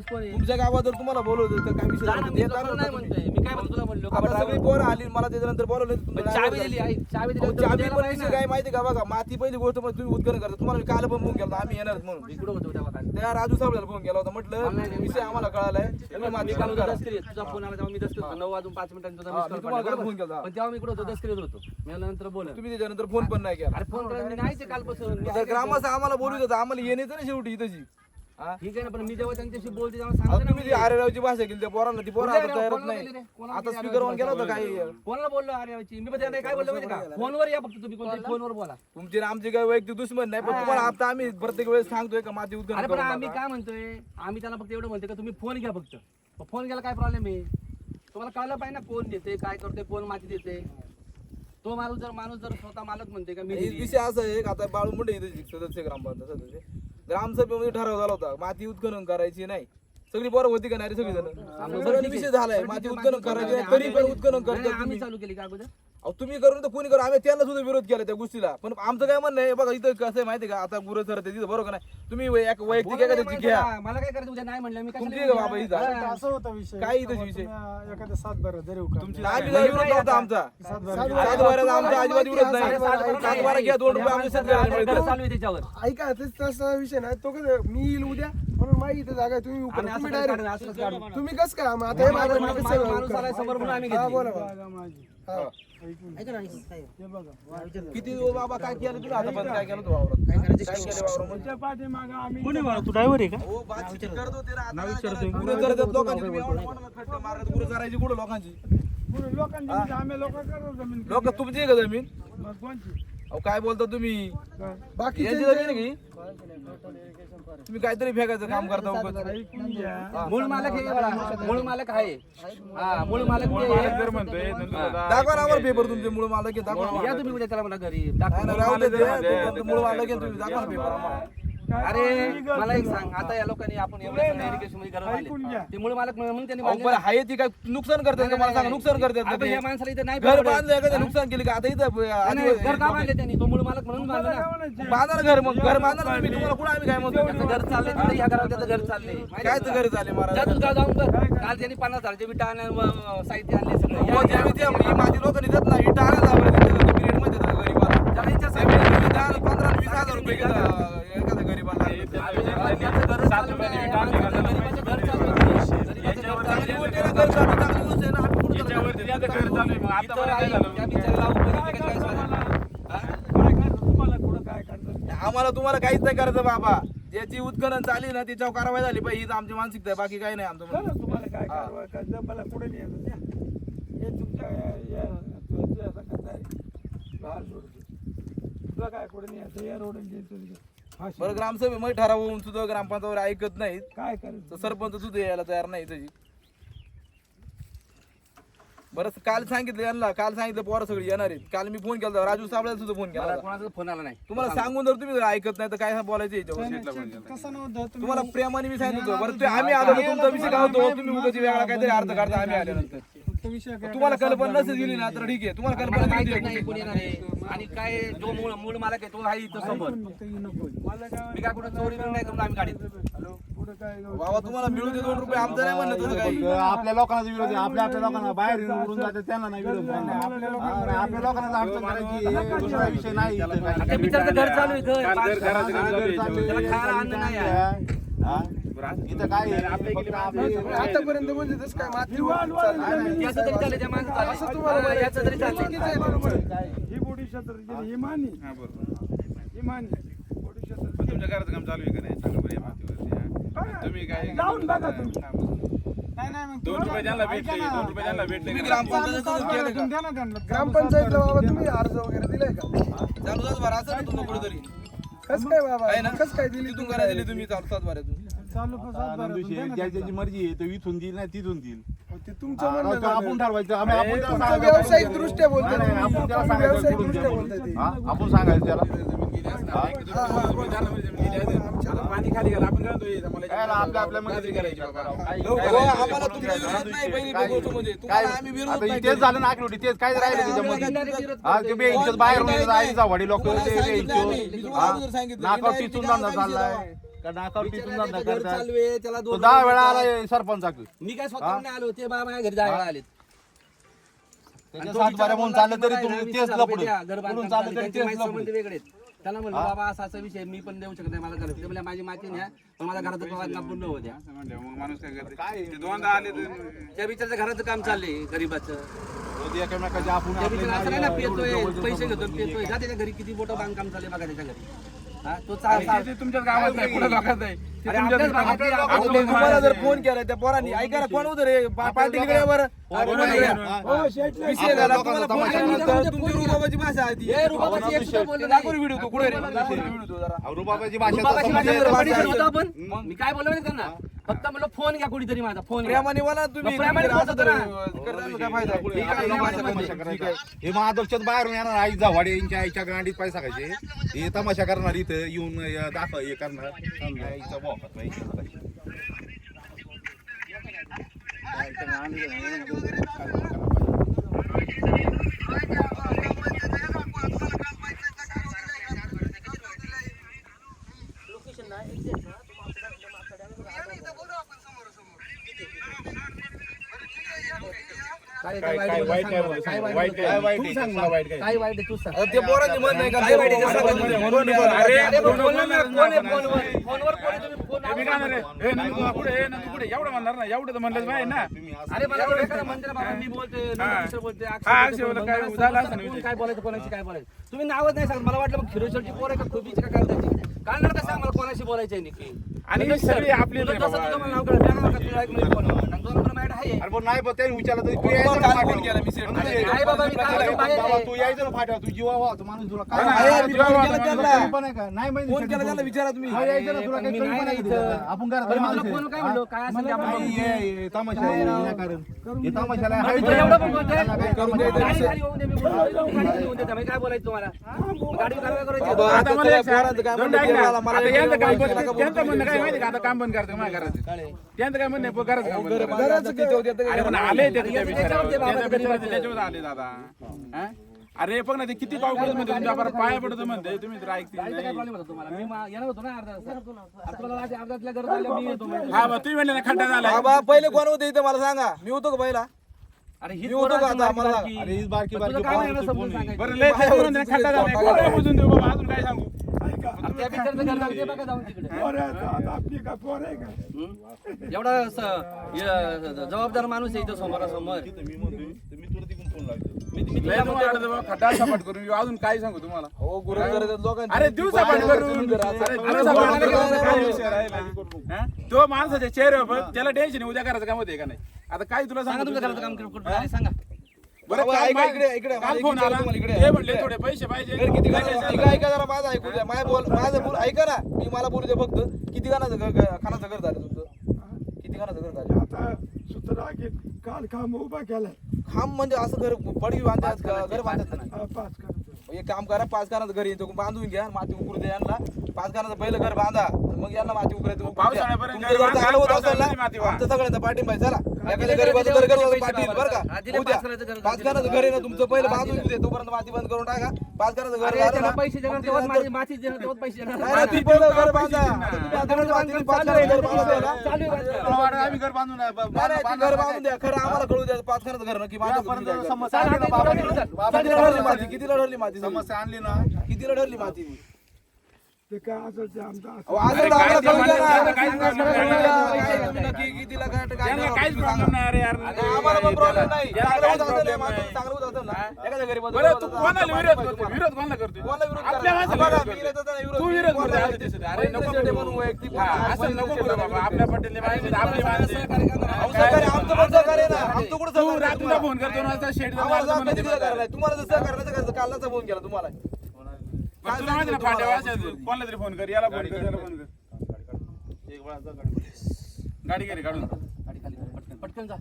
तुमच्या गावात जर तुम्हाला बोलवलं तर काय विषय नाही. येता नाही तुम्ही. म्हणतोय. मी काय म्हणतो तुला म्हणलो? का आता सगळी पोरं आली मला त्याच्यानंतर बोलवलं नाही दिली चाबी दिली अहो, द्यायला पण पाहिजे विषय ना. काय माहिती का बघा? माती पहिली गोष्ट म्हणजे तुम्ही उद्घाटन करता. तुम्हाला मी काल पण फोन केला होता, आम्ही येणार म्हणून. होतो? त्या राजू साहेबाला फोन केला होता. म्हटलं विषय आम्हाला कळालाय. तुम्ही माती मी काल चालू करा तुझा फोन आला तेव्हा मी नऊ वाजून पाच मिनिटांनी तुझा हा, मिस मी कॉल तुम्हाला पडला, काल फोन बरोबर? केला. पण तेव्हा मी कुठं होतो? होतो. मी नंतर बोल तुम्ही त्याच्यानंतर फोन पण नाही केला. अरे फोन करायला मी नाहीच आहे कालपासून. मी ग्रामस्थ आम्हाला बोलू देतात आम्हाला येण्याचं ना शेवटी इथंची? ठीक आहे ना पण मी जेव्हा त्यांच्याशी बोलते तेव्हा सांगते ना तुम्ही ती मी. आरेरावची भाषा केली त्या पोरांना ती पोरं कोणाला आता तयारच नाही. केली रे? कोणाला आता केली स्पीकर वर गेला होता काही कोणाला बोललो अरे याची? मी पण त्यांना काय बोललो माहिती का? फोनवर या फक्त तुम्ही कोणत्या फोनवर बोला. तुमची आणि आमची काही वैयक्तिक दुश्मन नाही पण तुम्हाला आता आम्ही प्रत्येक वेळेस सांगतोय का माती अरे उद्घाटन पण आम्ही. काय म्हणतोय? आम्ही त्याला फक्त एवढं म्हणतोय का तुम्ही फोन घ्या फक्त. फोन घ्यायला काय प्रॉब्लेम आहे? तुम्हाला कळलं पाहिजे ना कोण देते काय करते कोण माती देते? तो माणूस जर माणूस जर स्वतः मालक म्हणते का मी दिली. विषय असा आहे का आता बाळू मुंडे इथे सदस्य ग्रामपंचायत सदस्य. ग्रामसभेमध्ये ठराव झाला होता माती उत्खनन करायची नाही. सगळी बरं होती का नाही सगळी जण विषय झालाय माती उत्खनन करायची नाही, तरी पण उत्खनन करतात. चालू केली का अगोदर? अहो तुम्ही करून तर कोणी करू आम्ही त्यांना सुद्धा विरोध केला त्या गोष्टीला. पण आमचं काय म्हणणं आहे बघा इथं कसं आहे माहिती आहे का? आता गुरु सर तिथं बरोबर का नाही? तुम्ही एक वैयक्तिक बोला नाही घ्या. मला काय करायचं उद्या नाही म्हणलं मी तुमची बाबा? हा. असं होता विषय. काय इथं विषय? तुम्ही एखादा सात बारा जरी उका आम्ही जरा विरोध नव्हता आमचा. सात सात बाऱ्याचा आमचा अजिबात विरोध नाही. सात बारा घ्या दोन रुपये आमच्या शेतकऱ्याला घर मिळतात. चालू आहे त्याच्यावर. ऐका ते तसा विषय नाही. तो कसं मी येईल उद्या म्हणून माझी इथे जागा आहे, तुम्ही उकरा. आम्ही तुम्ही असं डायरेक्ट काढू, असंच काढू. तुम्ही कसं काय? मग आता हे माणूस- माझं- माणूस- माझं माणूस सगळं आलाय समोर म्हणून आम्ही घेतली. बोला हा. किती दिवस बाबा काय केलं तुला? आता पण काय केलं तू वावरात? काय केलं वावरामध्ये? कोणी बाळा तू ड्रायव्हर आहे का? हो, बातचीत करत होते ना, आता काय करायचं? गुरं करतात लोकांची तुम्ही एवढं मोठं खड्डे मारत गुरं चरायची कुठं लोकांची? लोक तुमची आहे का जमीन? अहो काय बोलता तुम्ही बाकी याची आहे की तुम्ही काहीतरी फेकायचं काम करता उगाच. हा. मूळ मालक हे बघा, मूळ मालक आहे हा मूळ मालक ते आहे. हा. दाखवा ना आम्हाला पेपर तुमचे मूळ मालक आहे, दाखवा ना. या तुम्ही उद्या त्याला म्हणा घरी नाही, दाखवा. नाही, राहू दे ते. तुमचं मूळ मालक आहे, तुम्ही दाखवा ना पेपर आम्हाला. अरे मला एक सांग आता या लोकांनी आपण इरिगेशनमध्ये म्हणून त्यांनी ना. आहे ती काय नुकसान करतात का? मला सांगा नुकसान करतात का आपण ते? या माणसाला इथं नाही घर परवडत. नुकसान केलं का? आता इथं नाही, नाही, घर का आदिवासी- बांधले त्यांनी तो मूळ मालक म्हणून बांधलं ना बांधा ना घर मग घर बांधा ना तुम्ही तुम्हाला कुठं आम्ही काय म्हणतो? त्याचं घर चाललंय तिथं या घरावर त्याचं घर चाललंय. काय तर घर झाले जा महाराज? तू जा जाऊन बघ. काल त्यांनी पन्नास हजारचे विटा आणि साहित्य आणले सगळं. हो, या- ज्यावेळी ते- ही माझी लावलं मध्ये देतात गरीबाला. त्यावेळी तुम्ही दहा, पंधरा वीस हजार रुपये एखाद्या गरीबाला त्याचं घर चालू आहे, गरीबाचं घर चालू आहे. गरीबाचं घर चालू चांगली आहे. गोष्ट आहे ना, घर चालू- चांगली गोष्ट आहे ना, आम्ही कुठं चाललो? इथं आई, त्या बिचाऱ्याला उपयोग आहे का काय सांगा? आम्हाला काहीच नाही करायचं बाबा. ज्याची उत्खनन चालली ना त्याच्यावर कारवाई झाली. पाहिजे हीच आमची मानसिकता आहे. बाकी काही नाही आमचं म्हणणं. तुम्हाला काय कारवाई करायचं मला पुढे न्यायचं. द्या. हे तुमच्या या- या- तुझ्या संघात आहे. बाहेर सोडतो तुला काय पुढे न्यायचं? या रोड फाशी. बरं ग्रामसभेमध्ये ठराव होऊन सुद्धा ग्रामपंचायतीवर ऐकत नाहीत. काय करायचं? तर सरपंच सुद्धा यायला तयार नाही त्याची. बरं काल सांगितलं यांना काल सांगितलं पोरं सगळी येणार आहेत. काल मी फोन केला राजू साबळ्याला सुद्धा फोन केला मला होता. कोणाचा फोन आला नाही. तुम्हाला सांगून जर तुम्ही जर ऐकत नाही तर काय बोलायचं याच्यावर? कसं नव्हतं. तुम्हाला प्रेमाने मी सांगितलं होतं. बरं ते आम्ही आलो तर तुमचा विषय काय होतो? तुम्ही उगाच वेगळा काहीतरी अर्थ काढता आम्ही आल्यानंतर. फक्त विषय काय तुम्हाला कल्पना नसेल दिली ना तर ठीक आहे. तुम्हाला मला कल्पना माहितीच दिली नाही कोण येणार आहे. आणि काय जो मूळ मूळ मालक आहे तो आहे इथं मला काय मी काय कुठं चोरी बिरी नाही करून आम्ही गाडीत. काय बाबा तुम्हाला मिळू दे दोन रुपये आमचं नाही म्हणलं तुझं काही आपल्या लोकांना विरोध आहे आपल्या आपल्या लोकांना बाहेर येऊन उडून जाते त्यांना नाही विरोध नाही. हा, आपल्या लोकांना अडचण करायची. दुसरा विषय नाही इथं काही. त्या बिचाराचं घर चालू आहे घर पाच- घर चालू आहे. त्याला खायला अन्न नाही आहे. हा? इथं काय आहे? फक्त आपली- आतापर्यंत म्हणजे तसं काय माती चालली. याचं तरी चाललंय त्या माणसाचं असं. तुम्हाला हा, याचं तरी चाललंय. ही बोडी क्षेत्र ही मानी ही मानी बोडी क्षेत्र तुमच्या घराचं काम चालू आहे का नाही सांगा बरं या मातीवरती, हा? तुम्ही काय लावून बघा तुम्ही. नाही, नाही, मग दोन रुपये त्यांना भेटले दोन रुपये त्यांना भेटले तुम्ही का? ग्रामपंचायतीचं केलं का? द्या ना त्यांना. ग्रामपंचायतला बाबा तुम्ही अर्ज वगैरे दिलाय का? चालू सात बारा असेल ना तुमचं कुठेतरी. कसं काय बाबा? आहे ना? कसं काय दिली तिथून करायला दिली तुम्ही चालू हा, नंदुशी, ज्या- ज्याची मर्जी आहे तो इथून देईल नाही तिथून देईल. ते तुमचं आपण. ठरवायचं. आम्ही आपण त्याला तुमचं सांगायचं. व्यावसायिक दृष्ट्या बोलताय नाही, नाही, तुम्ही. आपण त्याला सांगायचं व्यावसायिक कुठून दृष्ट्या द्या. बोलताय ते. हा, आपण सांगायचं त्याला. आता पाणी खाली आपण काय म्हणतो, हे मला काय ना, आपल्या आपल्या गाजरी करायची बाबा. हो, आम्हाला तुमचा विरोध नाही पहिली गोष्ट म्हणजे काय तुम्हाला आम्ही विरोध आता नाही तेच झालं ना तेच काय राहिलं त्याच्यामध्ये ते बेंचच बाहेर आईचा वाडी लोक ते बेंच हा. नाकावर टिचून धंदा चाललाय. का नाकावर टिपून बिचारा धंदा त्याचं घर करतात. चालू आहे, त्याला तो दोन दहा वेळा देतात. आला सरपंचाक मी काय स्वतः नाही आलो ते बा माझ्या घरी दहा वेळा आलेत. त्याच्या सात म्हणून चाललं तरी तुम्ही तेच वीस हजार रुपये लपडे द्या, घर पुढून बांधकाम चाललं चालू. तरी तेच माहिती संबंध लपडे वेगळे आहेत. त्याला म्हणलं बाबा असा असा विषय मी पण देऊ शकत नाही मला घर ते म्हणले माझी माती न्या पण माझ्या घराचं बांधकाम पूर्ण असं म्हणलं मग माणूस काय करते? दोनदा आले तर त्या बिचारच्या घराचं काम चाललंय गरीबाचं. त्या बिचारा असं नाही ना पैसे घेतो पियतोय. जा त्याच्या घरी किती मोठं बांधकाम चाललंय बघा त्याच्या घरी. हा गावात नाही कुठं लोकात नाही ते तुमच्याच तुम्हाला जर. फोन केला त्या पोरांनी ऐका ना कोण होतं रे? पा- पाटील? हो विषय झाला तुम्हाला फोन केला तुमची रुबाबाची भाषा आहे ती. दाखव नाही. व्हिडिओ तू कुठे रे दाखव व्हिडिओ तू जरा. अहो, रुबाबाची भाषा रुबाबाची तसं भाषा म्हणजे- तर आपण? मी काय बोललो त्यांना? फक्त म्हणलं फोन घ्या कुठेतरी माझा फोन घ्या. प्रेमाने बोला तुम्ही. प्रेमाने असं बोलतो तर. ना. करताना काय फायदा? पुढे ठीक आहे, आपल्या तमाशा करायचा. हे महादर्शक बाहेरून येणार आई जावाडे यांच्या आईच्या गांडीत पैसा खायचे हे तमाशा करणार इथं येऊन अं, दाखव हे करणार. आईचा बोकात. काय काय- काय काय वाईट सांग मला. काय-? वाईट तू आहे, सांग तुम्हाला मला. वाईट काय? काय वाईट आहे तू सांग ते पोरांनी म्हण नाही का आहे ते अरे, बोला. अरे फोन- फोनवर फोन- कोण आहे फोनवर फोनवर कोण आहे तुम्ही मी काय म्हणणार आहे? ए, नंदू पुढे ए, नंदू पुढे एवढं म्हणणार ना एवढं तर म्हणलंच पाहिजे ना तुम्ही असं- अरे मला एवढं करा म्हणते ना बाबा मी बोलते. दुसरं बोलते अक्षय हा, बोलते, अक्षय बोलते, कोण काय बोलते, उदाहरण कोण असं नाही काय बोलायचं कोणाशी काय बोलायचं तुम्ही नावच नाही सांगत मला वाटलं मग खिरोशरची पोर आहे का खोबीची का काढताची काढणार कसं आम्हाला कोणाशी बोलायचं आहे नक्की आणि सगळी आपली तुला रे जसं बाबा. तुझं मला नाव कळलं, त्या नावात तुला एक मिनिट फोन लावा. नंतर नंबर माझ्याकडे आहे. अरे पण नाही त्यांनी विचारलं तरी तू यायचं ना फाट्यावर. काय बाबा, मी बाहेर. तू यायचं ना फाट्यावर तू जीवा व्हा, तू माणूस तुला काय मला- पण आहे का? नाही माहिती फोन केला त्याला. विचारा तुम्ही हा, यायचं ना, तुला पण काही मी कमी नाही पण ना आहे इथं. आपण. फोन काय म्हणलो काय असेल ते आपण नाही, बघू. हे- हे तमाशा आहे, विनाकारण. हे तमाशाला आहे. मी तुला एवढं पण बोलतोय. त्याला काय करून द्यायचं गाडी विषय. खाली होऊन दे, मी बोलतोय, गाडी खाली होऊन दे. त्यामुळे काय बोलायचं तुम्हाला गाडी कारवाई करायची बाबा, आता मला एक सांग, दोन आता यांचं काम बंद- त्यांचं म्हणणं काय. माहिती का आता काम बंद करतो माझ्या घराचं त्यांचं काय म्हणणं आहे, काम बंद अरे पण तिथं आले ते त्याच्यावर ते आले दादा हा? अरे पण ना ते किती पाव पडत म्हणते तुमच्या बरं पाया पडत म्हणते. तुम्ही तर ऐकते. नाही. हा मग तुम्ही म्हणले ना खड्डा झाला. बाबा पहिले कोण होते इथं मला सांगा. मी होतो का पहिला? ही मी होतो का आता मला? अरे, ही बारकी- तू कोण? आहे? बरं लय ते म्हणते ना खड्डा झाला. कोणाला देऊ बाबा अजून काय सांगू? लागते बघा? एवढा स- य- जबाबदार माणूस आहे इथं समोरासमोर. मी म्हणतोय, तर मी तुला तिकडून फोन लावतो. मी मी लय तुला तुम्हाला वाटतं बाबा खड्डा सपाट करून. येऊ, अजून काय सांगू तुम्हाला? हो गुरु करत लोकांची अरे दिवस करून. अरे करून काय. विषय राहिला? हा? तो माणसाच्या चेहऱ्यावर बघ, त्याला टेन्शन उद्या करायचं काम होते का नाही? आता काय तुला सांगा तुमच्या घराचं काम कुठं- कुठं आहे, सांगा. बरं बाबा, काल ऐका मा- इकडे, इकडे. काल फोन आला. तुम्हाला इकडे. ते म्हणले. थोडे पैसे पाहिजे. घर किती काय गाणं- काय ऐका ऐका जरा माझं ऐकू द्या. माझं बोल माझं बोल ऐका ना. मी मला बोलू दे फक्त. किती गाण्याचं घर घर- खानाचं घर झालं तुमचं? किती गाण्याचं घर झालं? आता सुतरा काल काम उभा केलाय. खांब म्हणजे असं घर पडवी बांधतात का? घर बांधतात हा, पाच करायचं एक काम करा पाच कानाचं घर येतो बांधून घ्या माती उकरू द्या यांना. पाच कानाचं पहिलं घर बांधा मग यांना माती उकरायचं. पावसाळ्यापर्यंत घर बांधा, माती सगळ्यांचा पाठिंबा आहे चला. एखाद्या गरीबाचं पाटील. बरं हा, का उद्या पाच घर- आहे ना. तुमचं पहिलं हा, दे तोपर्यंत माती बंद करून टाका. पाच घर झालं ना, पैसे देणार देणार पैसे देणार. तुम्ही पहिलं बांधा. तुम्ही पाच आम्ही बांधून घर द्या खरं आम्हाला कळू द्या पाच घर नक्की बांधा समस्या कितीला ठरली माती समस्या आणली ना. कितीला ठरली माती ते काय असेल ते आमचं. काहीच प्रॉब्लेम सांगा. नाही अरे यार बरं तू कोणाला विरोध करतो. विरोध कोणाला करतो कोणाला विरोध आपल्या? माणसाला करतो. तू. विरोध करतो? अरे नको करू. हा. असं नको करू बोला. बाबा आपल्या पटेलने माहिती आपली माणसं अहो, सहकार्य, आमचं पण सहकार्य आहे ना आमचं कुठं तू सहकार्य आहे रात्रीला तुम्हाला? फोन करतो ना शेड आम्हाला सहकार्य कधी सहकार्य नाही. तुम्हाला जर सहकार्य नाही तर कालचा फोन केला तुम्हाला तुला माहिती ना फाट्या वाजतात. कोणाला तरी फोन कर याला फोन कर याला फोन कर. एक वेळा जा गाडी. गाडी घरी काढून गाडी खाली कर, पटकन. पटकन जा.